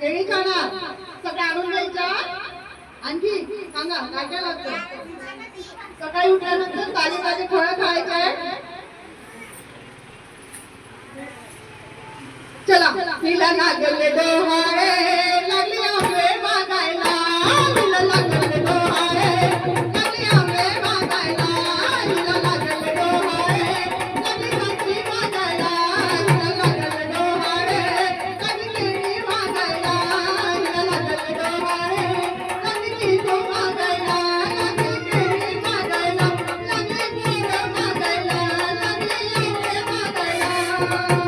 केळी खाणार. सगळं आणून द्यायच्या आणखी सांगा काय काय लागतं? सकाळी उठल्यानंतर ताजे ताजे फळं खायचंय? चला तिला नागले डोहाळे Thank you.